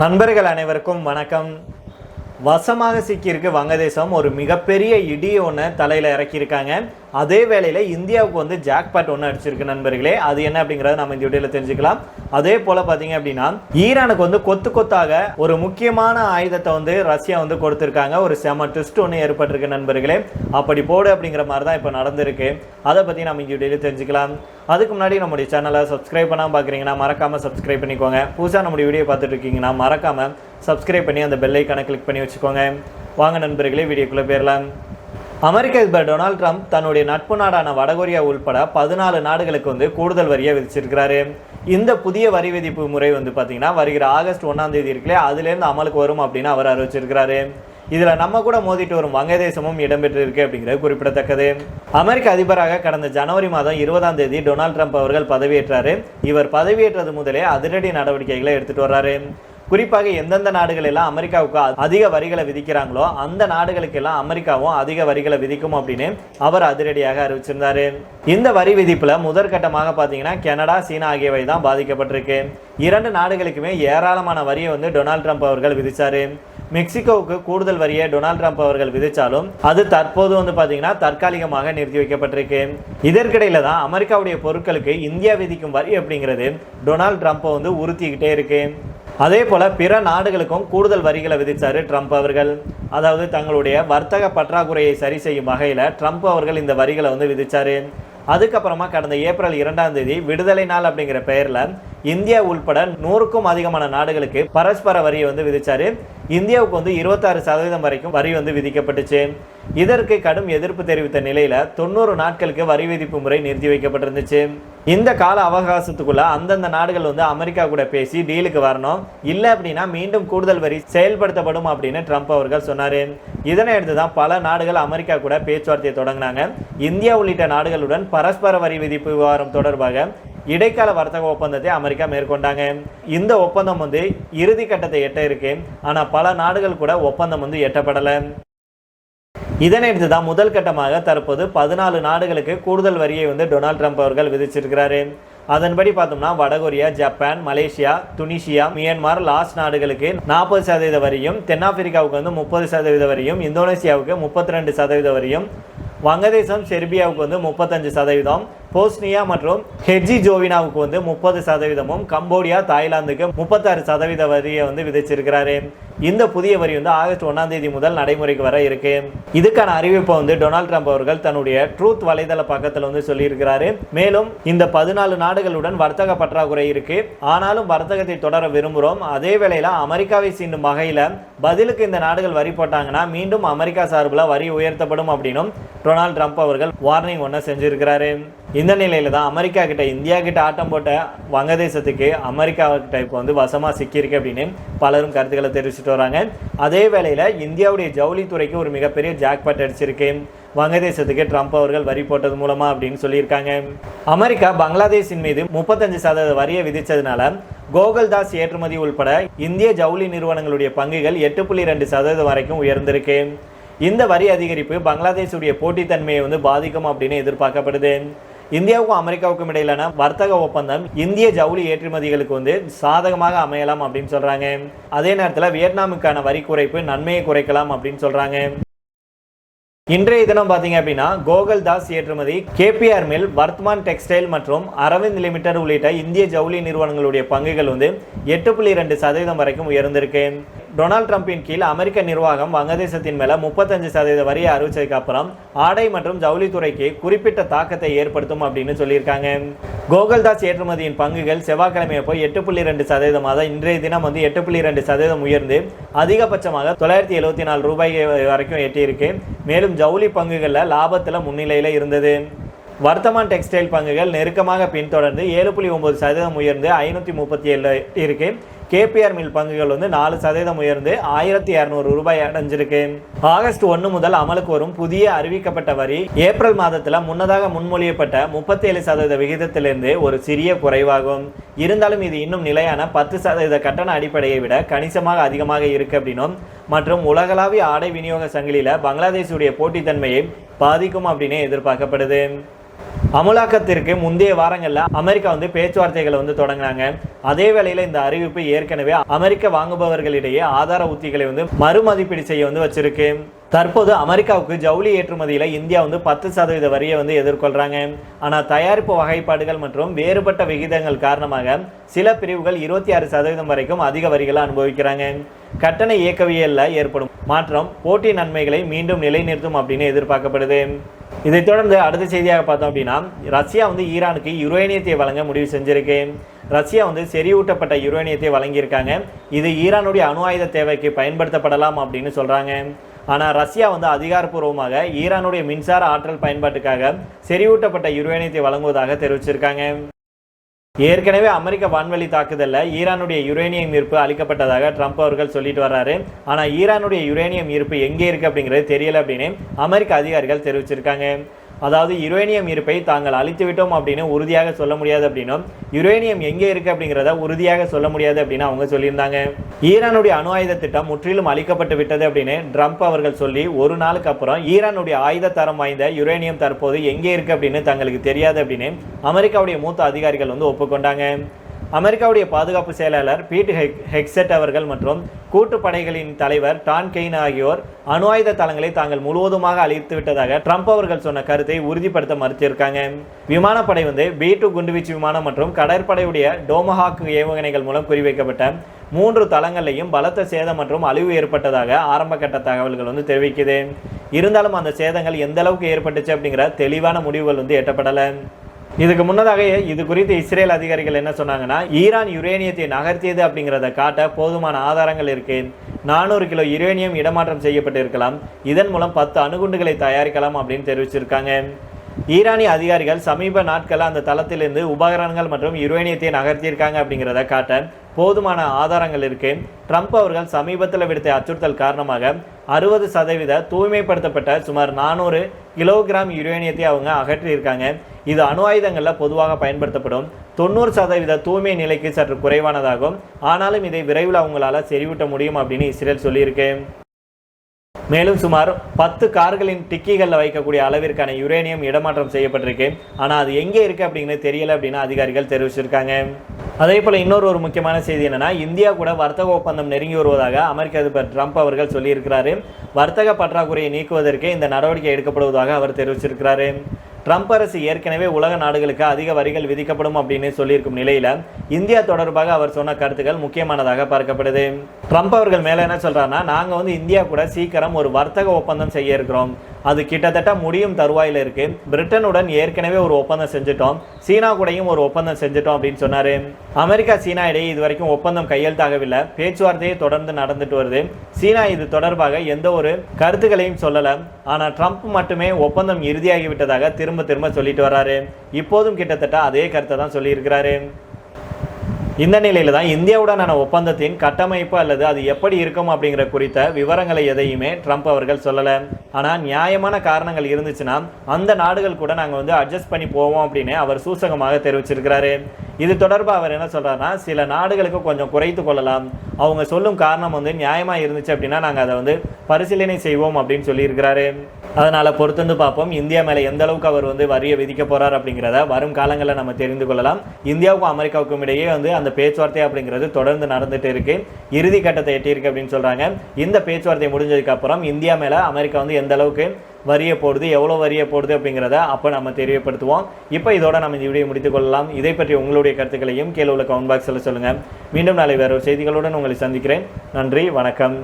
நண்பர்கள் அனைவருக்கும் வணக்கம். வசமாக சிக்கியிருக்கு வங்கதேசம் ஒரு மிகப்பெரிய இடி ஒன்று தலையில் இறக்கியிருக்காங்க. அதே வேளையில் இந்தியாவுக்கு வந்து ஜாக்பாட் ஒன்று அடிச்சிருக்கு நண்பர்களே. அது என்ன அப்படிங்கிறத நம்ம இந்த வீடியோவில் தெரிஞ்சுக்கலாம். அதே போல் பார்த்தீங்க அப்படின்னா ஈரானுக்கு வந்து கொத்து கொத்தாக ஒரு முக்கியமான ஆயுதத்தை வந்து ரஷ்யா வந்து கொடுத்துருக்காங்க. ஒரு செம ட்விஸ்ட் ஒன்று ஏற்பட்டிருக்கு நண்பர்களே. அப்படி போடு அப்படிங்கிற மாதிரி தான் இப்போ நடந்திருக்கு. அதை பற்றி நம்ம இந்த வீடியோவில் தெரிஞ்சுக்கலாம். அதுக்கு முன்னாடி நம்முடைய சேனலை சப்ஸ்கிரைப் பண்ணாமல் பார்க்குறீங்கன்னா மறக்காமல் சப்ஸ்கிரைப் பண்ணிக்கோங்க. புதுசாக நம்முடைய வீடியோ பார்த்துட்டு இருக்கீங்கன்னா மறக்காமல் சப்ஸ்கிரைப் பண்ணி அந்த பெல்லைக்கான கிளிக் பண்ணி வச்சுக்கோங்க. வாங்க நண்பர்களே வீடியோக்குள்ளே போயிடலாம். அமெரிக்க அதிபர் டொனால்ட் ட்ரம்ப் தன்னுடைய நட்பு நாடான வடகொரியா உள்பட பதினாலு நாடுகளுக்கு வந்து கூடுதல் வரியை விதிச்சிருக்கிறாரு. இந்த புதிய வரி விதிப்பு முறை வந்து பார்த்தீங்கன்னா வருகிற ஆகஸ்ட் ஒன்றாம் தேதி இருக்குல்லையே அதுலேருந்து அமலுக்கு வரும் அப்படின்னு அவர் அறிவிச்சிருக்கிறாரு. இதில் நம்ம கூட மோதிட்டு வரும் வங்கதேசமும் இடம்பெற்றிருக்கு அப்படிங்கிறது குறிப்பிடத்தக்கது. அமெரிக்க அதிபராக கடந்த ஜனவரி மாதம் இருபதாம் தேதி டொனால்ட் ட்ரம்ப் அவர்கள் பதவியேற்றாரு. இவர் பதவியேற்றது முதலே அதிரடி நடவடிக்கைகளை எடுத்துகிட்டு வர்றாரு. குறிப்பாக எந்தெந்த நாடுகள் எல்லாம் அமெரிக்காவுக்கு அதிக வரிகளை விதிக்கிறாங்களோ அந்த நாடுகளுக்கு எல்லாம் அமெரிக்காவும் அதிக வரிகளை விதிக்கும் அப்படின்னு அவர் அதிரடியாக அறிவிச்சிருந்தாரு. இந்த வரி விதிப்புல முதற்கட்டமாக பார்த்தீங்கன்னா கனடா சீனா ஆகியவை தான் பாதிக்கப்பட்டிருக்கு. இரண்டு நாடுகளுக்குமே ஏராளமான வரியை வந்து டொனால்ட் ட்ரம்ப் அவர்கள் விதிச்சாரு. மெக்சிகோவுக்கு கூடுதல் வரியை டொனால்ட் ட்ரம்ப் அவர்கள் விதித்தாலும் அது தற்போது வந்து பார்த்தீங்கன்னா தற்காலிகமாக நிறுத்தி வைக்கப்பட்டிருக்கு. இதற்கிடையில தான் அமெரிக்காவுடைய பொருட்களுக்கு இந்தியா விதிக்கும் வரி அப்படிங்கிறது டொனால்ட் ட்ரம்ப்பை வந்து உறுத்திக்கிட்டே இருக்கு. அதே போல பிற நாடுகளுக்கும் கூடுதல் வரிகளை விதித்தார் ட்ரம்ப் அவர்கள். அதாவது தங்களுடைய வர்த்தக பற்றாக்குறையை சரி செய்யும் வகையில் ட்ரம்ப் அவர்கள் இந்த வரிகளை வந்து விதித்தார் அதுக்கப்புறமா கடந்த ஏப்ரல் இரண்டாம் தேதி விடுதலை நாள் அப்படிங்கிற பெயரில் இந்தியா உள்பட நூறுக்கும் அதிகமான நாடுகளுக்கு பரஸ்பர வரியை வந்து விதிச்சாரு. இந்தியாவுக்கு வந்து இருபத்தாறு சதவீதம் வரைக்கும் வரி வந்து விதிக்கப்பட்டுச்சு. இதற்கு கடும் எதிர்ப்பு தெரிவித்த நிலையில தொண்ணூறு நாட்களுக்கு வரி விதிப்பு முறை நிறுத்தி வைக்கப்பட்டிருந்துச்சு. இந்த கால அவகாசத்துக்குள்ள அந்தந்த நாடுகள் வந்து அமெரிக்கா கூட பேசி டீலுக்கு வரணும். இல்லை அப்படின்னா மீண்டும் கூடுதல் வரி செயல்படுத்தப்படும் அப்படின்னு ட்ரம்ப் அவர்கள் சொன்னார். இதனை அடுத்து தான் பல நாடுகள் அமெரிக்கா கூட பேச்சுவார்த்தையை தொடங்கினாங்க. இந்தியா உள்ளிட்ட நாடுகளுடன் பரஸ்பர வரி விதிப்பு விவகாரம் தொடர்பாக இடைக்கால வர்த்தக ஒப்பந்தத்தை அமெரிக்கா மேற்கொண்டாங்க. இந்த ஒப்பந்தம் வந்து இறுதி கட்டத்தை எட்ட இருக்கு. ஆனால் பல நாடுகள் கூட ஒப்பந்தம் வந்து எட்டப்படலை. இதனையடுத்து தான் முதல் கட்டமாக தற்போது பதினாலு நாடுகளுக்கு கூடுதல் வரியை வந்து டொனால்ட் ட்ரம்ப் அவர்கள் விதிச்சிருக்கிறாரு. அதன்படி பார்த்தோம்னா வடகொரியா Japan Malaysia Tunisia Myanmar Laos நாடுகளுக்கு நாற்பது சதவீத வரியும் தென்னாப்பிரிக்காவுக்கு வந்து முப்பது சதவீத வரியும் இந்தோனேசியாவுக்கு முப்பத்தி ரெண்டு சதவீத வரியும் வங்கதேசம் செர்பியாவுக்கு வந்து முப்பத்தஞ்சு சதவீதம் போஸ்னியா மற்றும் ஹெர்ஜி ஜோவினாவுக்கு வந்து முப்பது சதவீதமும் கம்போடியா தாய்லாந்துக்கு முப்பத்தாறு சதவீத வரியை வந்து விதிச்சிருக்கிறாரு. இந்த புதிய வரி வந்து ஆகஸ்ட் ஒன்றாம் தேதி முதல் நடைமுறைக்கு வர இருக்கு. இதுக்கான அறிவிப்பை வந்து டொனால்ட் ட்ரம்ப் அவர்கள் தன்னுடைய ட்ரூத் வலைதள பக்கத்தில் வந்து சொல்லியிருக்கிறாரு. மேலும் இந்த பதினாலு நாடுகளுடன் வர்த்தக பற்றாக்குறை இருக்கு. ஆனாலும் வர்த்தகத்தை தொடர விரும்புகிறோம் அதே வேளையில் அமெரிக்காவை சீண்டும் வகையில் பதிலுக்கு இந்த நாடுகள் வரி போட்டாங்கன்னா மீண்டும் அமெரிக்கா சார்பில் வரி உயர்த்தப்படும் அப்படின்னும் டொனால்ட் ட்ரம்ப் அவர்கள் வார்னிங் ஒன்று செஞ்சிருக்கிறாரு. இந்த நிலையில தான் அமெரிக்கா கிட்ட இந்தியா கிட்ட ஆட்டம் போட்ட வங்கதேசத்துக்கு அமெரிக்கா கிட்ட இப்போ வந்து வசமாக சிக்கியிருக்கு அப்படின்னு பலரும் கருத்துக்களை தெரிவிச்சுட்டு வராங்க. அதே வேளையில் இந்தியாவுடைய ஜவுளித்துறைக்கு ஒரு மிகப்பெரிய ஜாக்பாட் அடிச்சிருக்கு. வங்கதேசத்துக்கு ட்ரம்ப் அவர்கள் வரி போட்டது மூலமா அப்படின்னு சொல்லியிருக்காங்க. அமெரிக்கா பங்களாதேஷின் மீது முப்பத்தஞ்சு சதவீத வரியை விதிச்சதுனால கோகுல்தாஸ் ஏற்றுமதி உள்பட இந்திய ஜவுளி நிறுவனங்களுடைய பங்குகள் எட்டு புள்ளி ரெண்டு சதவீதம் வரைக்கும் உயர்ந்திருக்கு. இந்த வரி அதிகரிப்பு பங்களாதேஷுடைய போட்டித்தன்மையை வந்து பாதிக்கும் அப்படின்னு எதிர்பார்க்கப்படுது. இந்தியாவுக்கும் அமெரிக்காவுக்கும் இடையிலான வர்த்தக ஒப்பந்தம் இந்திய ஜவுளி ஏற்றுமதிகளுக்கு வந்து சாதகமாக அமையலாம் அப்படின்னு சொல்றாங்க. அதே நேரத்தில் வியட்நாமுக்கான வரி குறைப்பு நன்மையை குறைக்கலாம் அப்படின்னு சொல்றாங்க. இன்றைய தினம் பார்த்தீங்க அப்படின்னா கோகுல் தாஸ் ஏற்றுமதி கேபிஆர் மில் வர்த்மான் டெக்ஸ்டைல் மற்றும் அரவிந்த் லிமிடெட் உள்ளிட்ட இந்திய ஜவுளி நிறுவனங்களுடைய பங்குகள் வந்து எட்டு புள்ளி ரெண்டு சதவீதம் வரைக்கும் உயர்ந்திருக்கு. டொனால்ட் ட்ரம்பின் கீழ் அமெரிக்க நிர்வாகம் வங்கதேசத்தின் மேல முப்பத்தஞ்சு சதவீத வரியை அறிவிச்சதுக்கு அப்புறம் ஆடை மற்றும் ஜவுளித்துறைக்கு குறிப்பிட்ட தாக்கத்தை ஏற்படுத்தும் அப்படின்னு சொல்லியிருக்காங்க. கோகுல்தாஸ் ஏற்றுமதியின் பங்குகள் செவ்வாய்க்கிழமை போய் எட்டு புள்ளி ரெண்டு சதவீதமாக இன்றைய தினம் வந்து எட்டு புள்ளி ரெண்டு சதவீதம் உயர்ந்து அதிகபட்சமாக தொள்ளாயிரத்தி எழுபத்தி நாலு ரூபாய் வரைக்கும் எட்டியிருக்கு. மேலும் ஜவுளி பங்குகளில் லாபத்தில் முன்னிலையில் இருந்தது. வர்த்தமான் டெக்ஸ்டைல் பங்குகள் நெருக்கமாக பின்தொடர்ந்து ஏழு புள்ளி ஒன்பது சதவீதம் உயர்ந்து ஐநூற்றி முப்பத்தி ஏழு இருக்குது கேபிஆர் மில் பங்குகள் வந்து நாலு சதவீதம் உயர்ந்து ஆயிரத்தி இரநூறு ரூபாய் அடைஞ்சிருக்கு. ஆகஸ்ட் ஒன்று முதல் அமலுக்கு வரும் புதிய அறிவிக்கப்பட்ட வரி ஏப்ரல் மாதத்தில் முன்னதாக முன்மொழியப்பட்ட முப்பத்தேழு சதவீத விகிதத்திலிருந்து ஒரு சிறிய குறைவாகும். இருந்தாலும் இது இன்னும் நிலையான பத்து சதவீத கட்டண அடிப்படையை விட கணிசமாக அதிகமாக இருக்கு அப்படின்னும் மற்றும் உலகளாவிய ஆடை விநியோக சங்கிலியில் பங்களாதேஷுடைய போட்டித்தன்மையை பாதிக்கும் அப்படின்னு எதிர்பார்க்கப்படுது. அமலாக்கத்திற்கு முந்தைய வாரங்களில் அமெரிக்கா வந்து பேச்சுவார்த்தைகளை வந்து தொடங்கினாங்க. அதே வேளையில் இந்த அறிவிப்பு ஏற்கனவே அமெரிக்க வாங்குபவர்களிடையே ஆதார உத்திகளை வந்து மறுமதிப்பீடு செய்ய வந்து வச்சிருக்கு. தற்போது அமெரிக்காவுக்கு ஜவுளி ஏற்றுமதியில் இந்தியா வந்து பத்து சதவீத வரியை வந்து எதிர்கொள்கிறாங்க ஆனால் தயாரிப்பு வகைப்பாடுகள் மற்றும் வேறுபட்ட விகிதங்கள் காரணமாக சில பிரிவுகள் இருபத்தி ஆறு சதவீதம் வரைக்கும் அதிக வரிகளை அனுபவிக்கிறாங்க. கட்டண இயக்கவியலில் ஏற்படும். மாற்றம் போட்டி நன்மைகளை மீண்டும் நிலைநிறுத்தும் அப்படின்னு எதிர்பார்க்கப்படுது. இதைத் தொடர்ந்து அடுத்த செய்தியாக பார்த்தோம் அப்படின்னா ரஷ்யா வந்து ஈரானுக்கு யுரேனியத்தை வழங்க முடிவு செஞ்சிருக்கு. ரஷ்யா வந்து செறிவூட்டப்பட்ட யுரேனியத்தை வழங்கியிருக்காங்க. இது ஈரானுடைய அணு ஆயுத தேவைக்கு பயன்படுத்தப்படலாம் அப்படின்னு சொல்கிறாங்க ஆனால் ரஷ்யா வந்து அதிகாரப்பூர்வமாக ஈரானுடைய மின்சார ஆற்றல் பயன்பாட்டுக்காக செறிவூட்டப்பட்ட யுரேனியத்தை வழங்குவதாக தெரிவிச்சிருக்காங்க. ஏற்கனவே அமெரிக்க வான்வெளி தாக்குதலில் ஈரானுடைய யுரேனியம் இருப்பு அளிக்கப்பட்டதாக ட்ரம்ப் அவர்கள் சொல்லிட்டு வர்றாரு. ஆனால் ஈரானுடைய யுரேனியம் இருப்பு எங்கே இருக்குது அப்படிங்கிறது தெரியல அப்படின்னு அமெரிக்க அதிகாரிகள் தெரிவிச்சிருக்காங்க. அதாவது யுரேனியம் இருப்பை தாங்கள் அழித்து விட்டோம் அப்படின்னு உறுதியாக சொல்ல முடியாது அப்படின்னும். யுரேனியம் எங்கே இருக்குது அப்படிங்கிறத உறுதியாக சொல்ல முடியாது அப்படின்னு அவங்க சொல்லியிருந்தாங்க. ஈரானுடைய அணு ஆயுத திட்டம் முற்றிலும் அழிக்கப்பட்டு விட்டது அப்படின்னு ட்ரம்ப் அவர்கள் சொல்லி ஒரு நாளுக்கு அப்புறம் ஈரானுடைய ஆயுத தரம் வாய்ந்த யுரேனியம் தற்போது எங்கே இருக்குது அப்படின்னு தங்களுக்கு தெரியாது அப்படின்னு அமெரிக்காவுடைய மூத்த அதிகாரிகள் வந்து ஒப்புக்கொண்டாங்க. அமெரிக்காவுடைய பாதுகாப்பு செயலாளர் பீட் ஹெக் ஹெக்செட் அவர்கள் மற்றும் கூட்டுப்படைகளின் தலைவர் டான் கெயின் ஆகியோர் அணு ஆயுத தளங்களை தாங்கள் முழுவதுமாக அழித்து விட்டதாக ட்ரம்ப் அவர்கள் சொன்ன கருத்தை உறுதிப்படுத்த மறுத்திருக்காங்க. விமானப்படை வந்து பி டூ குண்டுவீச்சு விமானம் மற்றும் கடற்படையுடைய டோமஹாக் ஏவுகணைகள் மூலம் குறிவைக்கப்பட்ட மூன்று தளங்களையும் பலத்த சேதம் மற்றும் அழிவு ஏற்பட்டதாக ஆரம்ப கட்ட தகவல்கள் வந்து தெரிவிக்குது. இருந்தாலும் அந்த சேதங்கள் எந்த அளவுக்கு ஏற்பட்டுச்சு அப்படிங்கிற தெளிவான முடிவுகள் வந்து எட்டப்படலை. இதுக்கு முன்னதாக இது குறித்து இஸ்ரேல் அதிகாரிகள் என்ன சொன்னாங்கன்னா ஈரான் யுரேனியத்தை நகர்த்தியது அப்படிங்கிறத காட்ட போதுமான ஆதாரங்கள் இருக்கு. நானூறு கிலோ யுரேனியம் இடமாற்றம் செய்யப்பட்டு இருக்கலாம் இதன் மூலம் பத்து அணுகுண்டுகளை தயாரிக்கலாம் அப்படின்னு தெரிவிச்சிருக்காங்க. ஈரானிய அதிகாரிகள் சமீப நாட்களில் அந்த தளத்திலிருந்து உபகரணங்கள் மற்றும் யுரேனியத்தை நகர்த்தியிருக்காங்க அப்படிங்கிறத காட்ட போதுமான ஆதாரங்கள் இருக்கு. ட்ரம்ப் அவர்கள் சமீபத்தில் விடுத்த அச்சுறுத்தல் காரணமாக அறுபது சதவீத தூய்மைப்படுத்தப்பட்ட சுமார் நானூறு கிலோகிராம் யுரேனியத்தை அவங்க அகற்றியிருக்காங்க. இது அணு ஆயுதங்களில் பொதுவாக பயன்படுத்தப்படும். தொண்ணூறு சதவீத தூய்மை நிலைக்கு சற்று குறைவானதாகும். ஆனாலும் இதை விரைவில் அவங்களால செறிவூட்ட முடியும் அப்படின்னு இஸ்ரேல் சொல்லியிருக்கு. மேலும் சுமார் பத்து கார்களின் டிக்கிகளில் வைக்கக்கூடிய அளவிற்கான யுரேனியம் இடமாற்றம் செய்யப்பட்டிருக்கு. ஆனால் அது எங்கே இருக்குது அப்படிங்கிறது தெரியலை அப்படின்னு அதிகாரிகள் தெரிவிச்சிருக்காங்க. அதே போல் இன்னொரு ஒரு முக்கியமான செய்தி என்னன்னா இந்தியா கூட வர்த்தக ஒப்பந்தம் நெருங்கி வருவதாக அமெரிக்க அதிபர் ட்ரம்ப் அவர்கள் சொல்லியிருக்கிறாரு. வர்த்தக பற்றாக்குறையை நீக்குவதற்கு இந்த நடவடிக்கை எடுக்கப்படுவதாக அவர் தெரிவிச்சிருக்கிறாரு. ட்ரம்ப் அரசு ஏற்கனவே உலக நாடுகளுக்கு அதிக வரிகள் விதிக்கப்படும் அப்படின்னு சொல்லியிருக்கும் நிலையில் இந்தியா தொடர்பாக அவர் சொன்ன கருத்துக்கள் முக்கியமானதாக பார்க்கப்படுது. ட்ரம்ப் அவர்கள் மேலே என்ன சொல்றாருன்னா நாங்கள் வந்து இந்தியா கூட சீக்கிரம் ஒரு வர்த்தக ஒப்பந்தம் செய்ய இருக்கிறோம். அது கிட்டத்தட்ட முடியும் தருவாயில் இருக்குது பிரிட்டனுடன் ஏற்கனவே ஒரு ஒப்பந்தம் செஞ்சுட்டோம். சீனா கூடயும் ஒரு ஒப்பந்தம் செஞ்சுட்டோம் அப்படின்னு சொன்னார். அமெரிக்கா சீனா இடையே இது வரைக்கும் ஒப்பந்தம் கையெழுத்தாகவில்லை. பேச்சுவார்த்தையே தொடர்ந்து நடந்துட்டு வருது. சீனா இது தொடர்பாக எந்த ஒரு கருத்துக்களையும் சொல்லலை. ஆனால் ட்ரம்ப் மட்டுமே ஒப்பந்தம் இறுதியாகிவிட்டதாக திரும்ப திரும்ப சொல்லிட்டு வர்றாரு இப்போதும் கிட்டத்தட்ட அதே கருத்தை தான் சொல்லியிருக்கிறாரு. இந்த நிலையில் தான் இந்தியாவுடனான ஒப்பந்தத்தின் கட்டமைப்பு அல்லது அது எப்படி இருக்கும் அப்படிங்கிற குறித்த விவரங்களை எதையுமே ட்ரம்ப் அவர்கள் சொல்லலை. ஆனால் நியாயமான காரணங்கள் இருந்துச்சுன்னா அந்த நாடுகள் கூட நாங்கள் வந்து அட்ஜஸ்ட் பண்ணி போவோம் அப்படின்னு அவர் சூசகமாக தெரிவிச்சிருக்கிறாரு. இது தொடர்பாக அவர் என்ன சொல்றாருன்னா சில நாடுகளுக்கு கொஞ்சம் குறைத்து கொள்ளலாம். அவங்க சொல்லும் காரணம் வந்து நியாயமாக இருந்துச்சு அப்படின்னா நாங்கள் அதை வந்து பரிசீலனை செய்வோம் அப்படின்னு சொல்லியிருக்கிறாரு. அதனால் பொறுத்துண்டு பார்ப்போம். இந்தியா மேலே எந்த அளவுக்கு அவர் வந்து வரியை விதிக்க போறார் அப்படிங்கிறத வரும் காலங்களில் நம்ம தெரிந்து கொள்ளலாம். இந்தியாவுக்கும் அமெரிக்காவுக்கும் இடையே வந்து அந்த பேச்சுவார்த்தை அப்படிங்கிறது தொடர்ந்து நடந்துட்டு இருக்கு. இறுதி கட்டத்தை எட்டியிருக்கு அப்படின்னு சொல்கிறாங்க இந்த பேச்சுவார்த்தை முடிஞ்சதுக்கு அப்புறம் இந்தியா மேலே அமெரிக்கா வந்து எந்த அளவுக்கு வரியை போடுது எவ்வளோ வரியை போடுது அப்படிங்கிறத அப்போ நம்ம தெரியப்படுத்துவோம். இப்போ இதோட நம்ம இந்த வீடியோ முடித்துக்கொள்ளலாம் இதை பற்றி உங்களுடைய கருத்துக்களையும் கீழே உள்ள கவுண்ட் பாக்ஸில் சொல்லுங்கள் மீண்டும் நாளை வேறு செய்திகளுடன் உங்களை சந்திக்கிறேன். நன்றி வணக்கம்.